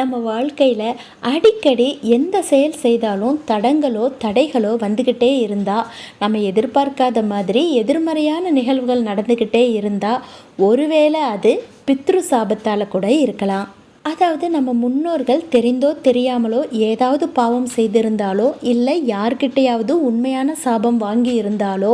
நம்ம வாழ்க்கையில் அடிக்கடி எந்த செயல் செய்தாலும் தடங்களோ தடைகளோ வந்துக்கிட்டே இருந்தால் நம்ம எதிர்பார்க்காத மாதிரி எதிர்மறையான நிகழ்வுகள் நடந்துக்கிட்டே இருந்தால் ஒருவேளை அது பித்ரு சாபத்தால் கூட இருக்கலாம். அதாவது நம்ம முன்னோர்கள் தெரிந்தோ தெரியாமலோ ஏதாவது பாவம் செய்திருந்தாலோ இல்லை யார்கிட்டையாவது உண்மையான சாபம் வாங்கி இருந்தாலோ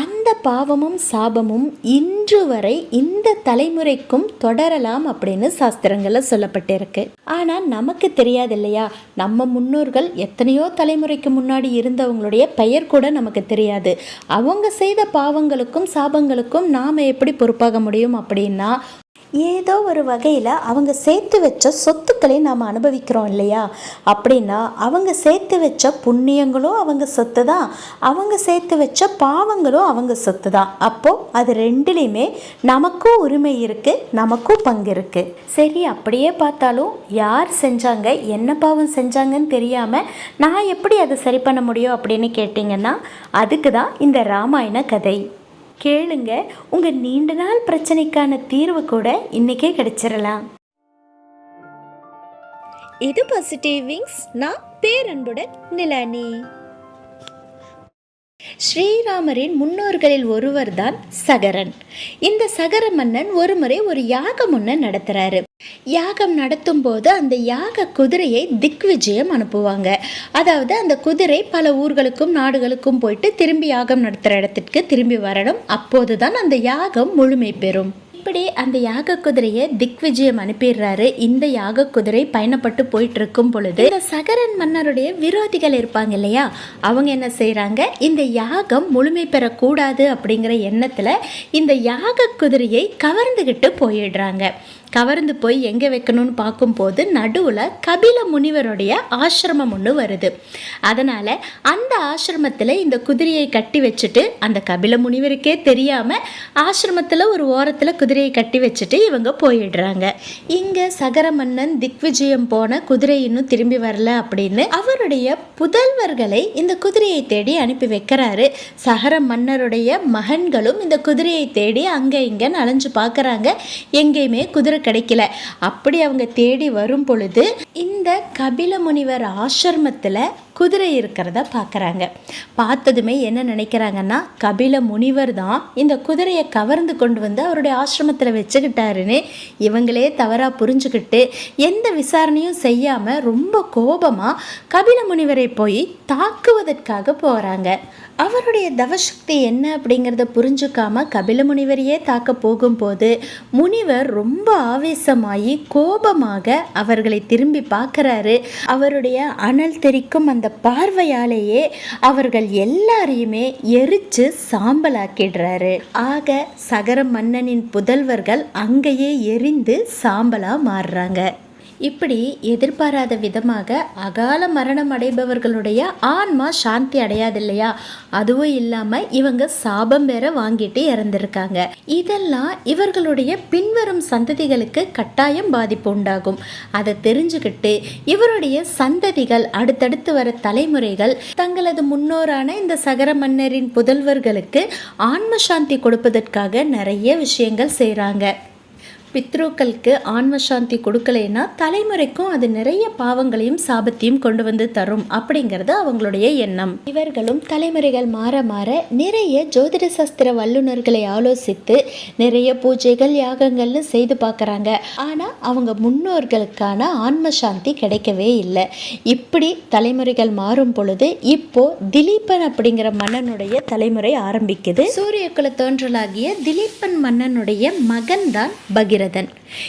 அந்த பாவமும் சாபமும் இன்று வரை இந்த தலைமுறைக்கும் தொடரலாம் அப்படின்னு சாஸ்திரங்களில் சொல்லப்பட்டிருக்கு. ஆனால் நமக்கு தெரியாது இல்லையா நம்ம முன்னோர்கள் எத்தனையோ தலைமுறைக்கு முன்னாடி இருந்தவங்களுடைய பெயர் கூட நமக்கு தெரியாது. அவங்க செய்த பாவங்களுக்கும் சாபங்களுக்கும் நாம் எப்படி பொறுப்பாக முடியும் அப்படின்னா ஏதோ ஒரு வகையில் அவங்க சேர்த்து வச்ச சொத்துக்களை நாம் அனுபவிக்கிறோம் இல்லையா? அப்படின்னா அவங்க சேர்த்து வச்ச புண்ணியங்களும் அவங்க சொத்து தான் அவங்க சேர்த்து வச்ச பாவங்களும் அவங்க சொத்து தான் அப்போது அது ரெண்டுலேயுமே நமக்கும் உரிமை இருக்குது நமக்கும் பங்கு இருக்குது சரி அப்படியே பார்த்தாலும் யார் செஞ்சாங்க என்ன பாவம் செஞ்சாங்கன்னு தெரியாமல் நான் எப்படி அதை சரி பண்ண முடியும் அப்படின்னு கேட்டிங்கன்னா அதுக்கு தான் இந்த ராமாயண கதை. கேளுங்க. உங்க நீண்ட நாள் பிரச்சனைக்கான தீர்வு கூட இன்னைக்கே கிடைச்சிடலாம் இது பாசிட்டிவ் விங்ஸ் நான் பேரன்புடன் நிலானி ஸ்ரீராமரின் முன்னோர்களில் ஒருவர்தான் சகரன். இந்த சகர மன்னன் ஒருமுறை ஒரு யாகம் ஒன்று நடத்துறாரு. யாகம் நடத்தும் போது அந்த யாக குதிரையை திக்விஜயம் அனுப்புவாங்க. அதாவது அந்த குதிரை பல ஊர்களுக்கும் நாடுகளுக்கும் போயிட்டு திரும்பி யாகம் நடத்துகிற இடத்திற்கு திரும்பி வரணும். அப்போதுதான் அந்த யாகம் முழுமை பெறும். இப்படி அந்த யாக குதிரையை திக்விஜயம் அனுப்பிடுறாரு. இந்த யாக குதிரை பயணப்பட்டு போயிட்டு இருக்கும் பொழுது இந்த சகரன் மன்னருடைய விரோதிகள் இருப்பாங்க இல்லையா? அவங்க என்ன செய்கிறாங்க இந்த யாகம் முழுமை பெறக்கூடாது அப்படிங்கிற எண்ணத்தில் இந்த யாக குதிரையை கவர்ந்துகிட்டு போயிடுறாங்க. கவர்ந்து போய் எங்கே வைக்கணும்னு பார்க்கும்போது நடுவில் கபில முனிவருடைய ஆசிரமம் ஒன்று வருது. அதனால் அந்த ஆசிரமத்தில் இந்த குதிரையை கட்டி வச்சுட்டு அந்த கபில முனிவருக்கே தெரியாமல் ஆசிரமத்தில் ஒரு ஓரத்தில் குதிரையை கட்டி வச்சுட்டு இவங்க போயிடுறாங்க. இங்கே சகர மன்னன் திக்விஜயம் போன குதிரை இன்னும் திரும்பி வரல அப்படின்னு அவருடைய புதல்வர்களை இந்த குதிரையை தேடி அனுப்பி வைக்கிறாரு. சகர மன்னருடைய மகன்களும் இந்த குதிரையை தேடி அங்கே இங்கே நலஞ்சு பார்க்குறாங்க. எங்கேயுமே குதிரை கிடைக்கல. அப்படி அவங்க தேடி வரும் பொழுது இந்த கபில முனிவர் ஆசிரமத்தில் குதிரை இருக்கிறத பார்க்குறாங்க. பார்த்ததுமே என்ன நினைக்கிறாங்கன்னா கபில முனிவர் தான் இந்த குதிரையை கவர்ந்து கொண்டு வந்து அவருடைய ஆசிரமத்தில் வச்சுக்கிட்டாருன்னு இவங்களே தவறாக புரிஞ்சுக்கிட்டு எந்த விசாரணையும் செய்யாமல் ரொம்ப கோபமாக கபில முனிவரை போய் தாக்குவதற்காக போகிறாங்க அவருடைய தவசக்தி என்ன அப்படிங்கிறத புரிஞ்சுக்காம கபில முனிவரையே தாக்க போகும்போது முனிவர் ரொம்ப ஆவேசமாகி கோபமாக அவர்களை திரும்பி பார்க்குறாரு. அவருடைய அனல் தெரிக்கும் அந்த பார்வையாலேயே அவர்கள் எல்லாரையுமே எரிச்சு சாம்பலாக்கிடுறாரு. ஆக சகர மன்னனின் புதல்வர்கள் அங்கேயே எரிந்து சாம்பலா மாறுறாங்க. இப்படி எதிர்பாராத விதமாக அகால மரணம் அடைபவர்களுடைய ஆன்மா சாந்தி அடையாது இல்லையா அதுவும் இல்லாமல் இவங்க சாபம் வேற வாங்கிட்டு இறந்துருக்காங்க. இதெல்லாம் இவர்களுடைய பின்வரும் சந்ததிகளுக்கு கட்டாயம் பாதிப்பு உண்டாகும். அதை தெரிஞ்சுக்கிட்டு இவருடைய சந்ததிகள் அடுத்தடுத்து வர தலைமுறைகள் தங்களது முன்னோரான இந்த சகர மன்னரின் புதல்வர்களுக்கு ஆன்ம சாந்தி கொடுப்பதற்காக நிறைய விஷயங்கள் செய்கிறாங்க பித்ருக்களுக்கு ஆன்ம சாந்தி கொடுக்கலைன்னா தலைமுறைக்கும் அது நிறைய பாவங்களையும் சாபத்தையும் கொண்டு வந்து தரும் அப்படிங்கிறது அவங்களுடைய எண்ணம். இவர்களும் தலைமுறைகள் மாற மாற நிறைய ஜோதிட சாஸ்திர வல்லுநர்களை ஆலோசித்து நிறைய பூஜைகள் யாகங்கள்னு செய்து பார்க்குறாங்க. ஆனால் அவங்க முன்னோர்களுக்கான ஆன்ம சாந்தி கிடைக்கவே இல்லை. இப்படி தலைமுறைகள் மாறும் பொழுது இப்போ திலீபன் அப்படிங்கிற மன்னனுடைய தலைமுறை ஆரம்பிக்குது. சூரிய குல தோன்றலாகிய திலீபன் மன்னனுடைய மகன் தான் தசரதன்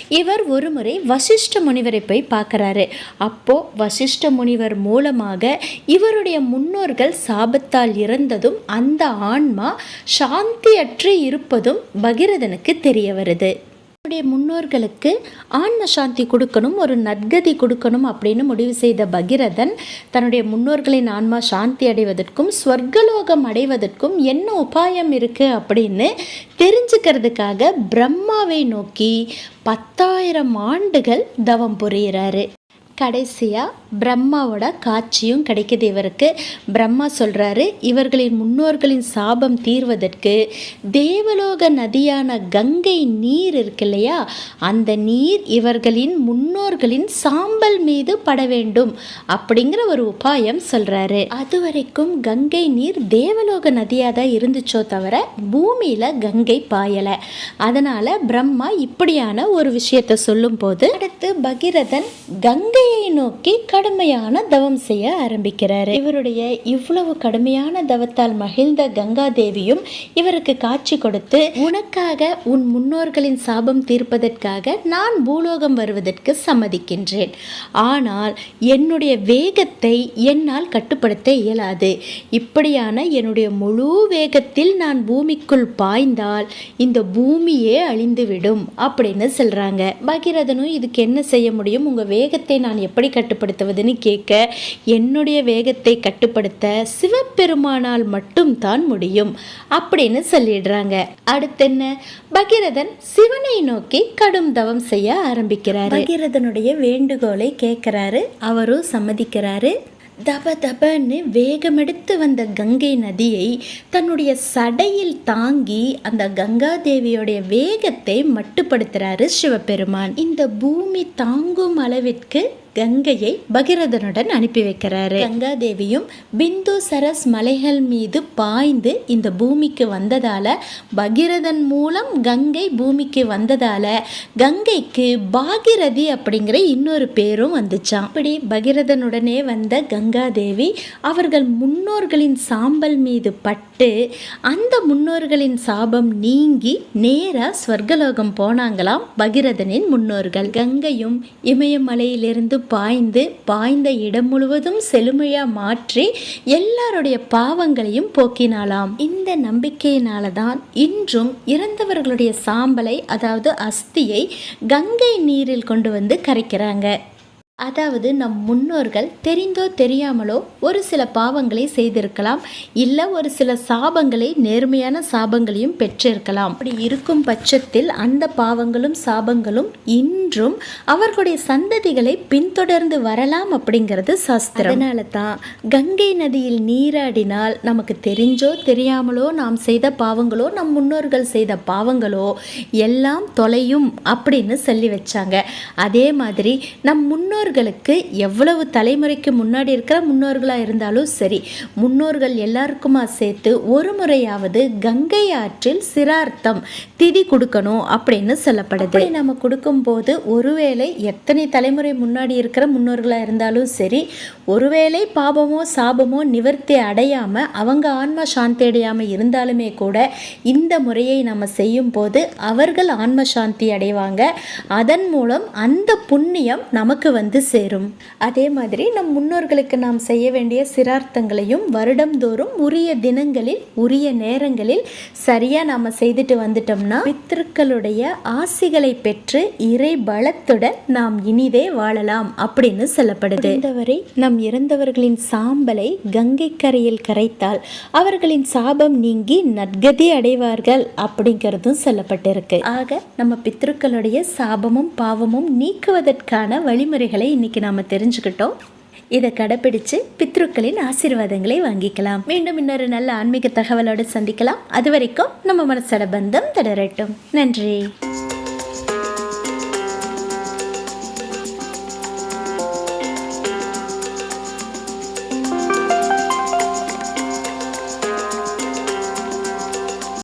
இவர் ஒருமுறை வசிஷ்ட முனிவரை போய் பார்க்குறாரு. அப்போ வசிஷ்ட முனிவர் மூலமாக இவருடைய முன்னோர்கள் சாபத்தால் இறந்ததும் அந்த ஆன்மா சாந்தியற்று இருப்பதும் பகிரதனுக்கு தெரிய வருது. அவருடைய முன்னோர்களுக்கு ஆன்ம சாந்தி கொடுக்கணும் ஒரு நற்கதி கொடுக்கணும் அப்படின்னு முடிவு செய்த பகிரதன் தன்னுடைய முன்னோர்களின் ஆன்மா சாந்தி அடைவதற்கும் ஸ்வர்கலோகம் அடைவதற்கும் என்ன உபாயம் இருக்குது அப்படின்னு தெரிஞ்சுக்கிறதுக்காக பிரம்மாவை நோக்கி பத்தாயிரம் ஆண்டுகள் தவம் புரிகிறாரு கடைசியாக பிரம்மாவோட காட்சியும் கிடைக்குது இவருக்கு. பிரம்மா சொல்கிறாரு இவர்களின் முன்னோர்களின் சாபம் தீர்வதற்கு தேவலோக நதியான கங்கை நீர் இருக்கு இல்லையா? அந்த நீர் இவர்களின் முன்னோர்களின் சாம்பல் மீது பட வேண்டும் அப்படிங்கிற ஒரு உபாயம் சொல்கிறாரு அது வரைக்கும் கங்கை நீர் தேவலோக நதியாக தான் இருந்துச்சோ தவிர பூமியில் கங்கை பாயலை. அதனால் பிரம்மா இப்படியான ஒரு விஷயத்தை சொல்லும்போது அடுத்து பகீரதன் கங்கையை நோக்கி கடுமையான தவம் செய்ய ஆரம்பிக்கிறாரு. இவருடைய இவ்வளவு கடுமையான தவத்தால் மகிழ்ந்த கங்கா தேவியும் இவருக்கு காட்சி கொடுத்து உனக்காக உன் முன்னோர்களின் சாபம் தீர்ப்பதற்காக நான் பூலோகம் வருவதற்கு சம்மதிக்கின்றேன். ஆனால் என்னுடைய வேகத்தை என்னால் கட்டுப்படுத்த இயலாது. இப்படியான என்னுடைய முழு வேகத்தில் நான் பூமிக்குள் பாய்ந்தால் இந்த பூமியே அழிந்துவிடும் அப்படின்னு சொல்றாங்க. பகிரதனும் இதுக்கு என்ன செய்ய முடியும்? உங்க வேகத்தை நான் நான் எப்படி கட்டுப்படுத்துவதுன்னு கேட்க என்னுடைய வேகத்தை கட்டுப்படுத்த சிவபெருமானால் மட்டும்தான் முடியும் அப்படின்னு சொல்லிடுறாங்க. அடுத்து என்ன? பகீரதன் சிவனை நோக்கி கடும் தவம் செய்ய ஆரம்பிக்கிறார். பகிரதனுடைய வேண்டுகோளை கேட்கிறாரு அவரும் சம்மதிக்கிறாரு. தப தபன்னு வேகமெடுத்து வந்த கங்கை நதியை தன்னுடைய சடையில் தாங்கி அந்த கங்கா தேவியோடைய வேகத்தை மட்டுப்படுத்துறாரு சிவபெருமான். இந்த பூமி தாங்கும் அளவிற்கு கங்கையை பகிரதனுடன் அனுப்பி வைக்கிறாரு. கங்கா தேவியும் பிந்து சரஸ் மலைகள் மீது பாய்ந்து இந்த பூமிக்கு வந்ததால பகிரதன் மூலம் கங்கை பூமிக்கு வந்ததால கங்கைக்கு பாகிரதி அப்படிங்கிற இன்னொரு பேரும் வந்துச்சான் அப்படி பகிரதனுடனே வந்த கங்கா தேவி அவர்கள் முன்னோர்களின் சாம்பல் மீது பட்டு அந்த முன்னோர்களின் சாபம் நீங்கி நேரா ஸ்வர்கலோகம் போனாங்களாம் பகிரதனின் முன்னோர்கள். கங்கையும் இமயமலையிலிருந்து பாய்ந்து பாய்ந்த இடம் முழுவதும் செழுமையா மாற்றி எல்லாருடைய பாவங்களையும் போக்கினாலாம் இந்த நம்பிக்கையினால தான் இன்றும் இறந்தவர்களுடைய சாம்பலை அதாவது அஸ்தியை கங்கை நீரில் கொண்டு வந்து கரைக்கிறாங்க. அதாவது நம் முன்னோர்கள் தெரிந்தோ தெரியாமலோ ஒரு சில பாவங்களை செய்திருக்கலாம். இல்லை ஒரு சில சாபங்களை நேர்மையான சாபங்களையும் பெற்றிருக்கலாம். அப்படி இருக்கும் பட்சத்தில் அந்த பாவங்களும் சாபங்களும் இன்றும் அவர்களுடைய சந்ததிகளை பின்தொடர்ந்து வரலாம் அப்படிங்கிறது சாஸ்திரம். அதனால தான் கங்கை நதியில் நீராடினால் நமக்கு தெரிஞ்சோ தெரியாமலோ நாம் செய்த பாவங்களோ நம் முன்னோர்கள் செய்த பாவங்களோ எல்லாம் தொலையும் அப்படின்னு சொல்லி வச்சாங்க. அதே மாதிரி நம் முன்னோர் முன்னோர்களுக்கு எவ்வளவு தலைமுறைக்கு முன்னாடி இருக்கிற முன்னோர்களாக இருந்தாலும் சரி முன்னோர்கள் எல்லாருக்குமா சேர்த்து ஒரு முறையாவது கங்கை ஆற்றில் சிரார்த்தம் திதி கொடுக்கணும் அப்படின்னு சொல்லப்படுது. நம்ம கொடுக்கும்போது ஒருவேளை எத்தனை தலைமுறை முன்னாடி இருக்கிற முன்னோர்களாக இருந்தாலும் சரி ஒருவேளை பாபமோ சாபமோ நிவர்த்தி அடையாமல் அவங்க ஆன்மா சாந்தி அடையாமல் இருந்தாலுமே கூட இந்த முறையை நம்ம செய்யும் போது அவர்கள் ஆன்ம சாந்தி அடைவாங்க. அதன் மூலம் அந்த புண்ணியம் நமக்கு வந்து சேரும். அதே மாதிரி நம் முன்னோர்களுக்கு நாம் செய்ய வேண்டிய சிரார்த்தங்களையும் வருடம்தோறும் உரிய தினங்களில் உரிய நேரங்களில் சரியாக நாம் செய்துட்டு வந்துட்டோம்னா பித்திருக்களுடைய ஆசிகளை பெற்று இறை பலத்துடன் நாம் இனிதே வாழலாம் அப்படின்னு சொல்லப்படுது. இந்தவரை நம் இறந்தவர்களின் சாம்பலை கங்கை கரையில் கரைத்தால் அவர்களின் சாபம் நீங்கி நற்கதி அடைவார்கள் அப்படிங்கிறதும் சொல்லப்பட்டிருக்கு. ஆக நம்ம பித்ருக்களுடைய சாபமும் பாவமும் நீக்குவதற்கான வழிமுறைகளை இன்னைக்கு நாம தெரிஞ்சுக்கிட்டோம். இதை கடைப்பிடிச்சு பித்ருக்களின் ஆசீர்வாதங்களை வாங்கிக்கலாம். மீண்டும் இன்னொரு நல்ல ஆன்மீக தகவலோடு சந்திக்கலாம். அது வரைக்கும் நம்ம மனசோட பந்தம் தொடரட்டும். நன்றி.